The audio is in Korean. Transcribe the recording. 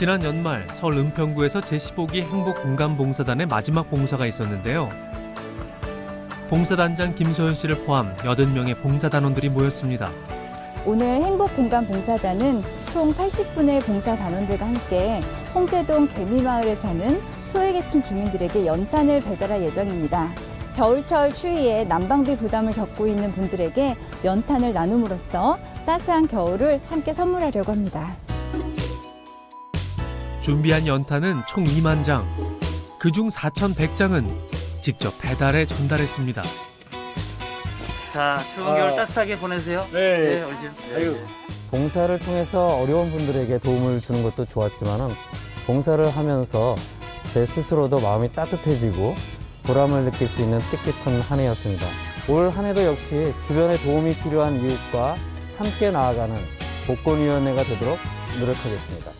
지난 연말 서울 은평구에서 제15기 행복공간봉사단의 마지막 봉사가 있었는데요. 봉사단장 김소연 씨를 포함 80명의 봉사단원들이 모였습니다. 오늘 행복공간 봉사단은 총 80분의 봉사단원들과 함께 홍제동 개미마을에 사는 소외계층 주민들에게 연탄을 배달할 예정입니다. 겨울철 추위에 난방비 부담을 겪고 있는 분들에게 연탄을 나눔으로써 따스한 겨울을 함께 선물하려고 합니다. 준비한 연탄은 총 2만 장. 그중 4,100장은 직접 배달해 전달했습니다. 자, 추운 겨울 아. 따뜻하게 보내세요. 네. 오시죠. 아유. 봉사를 통해서 어려운 분들에게 도움을 주는 것도 좋았지만은 봉사를 하면서 제 스스로도 마음이 따뜻해지고 보람을 느낄 수 있는 뜻깊은 한 해였습니다. 올 한 해도 역시 주변에 도움이 필요한 이웃과 함께 나아가는 복권위원회가 되도록 노력하겠습니다.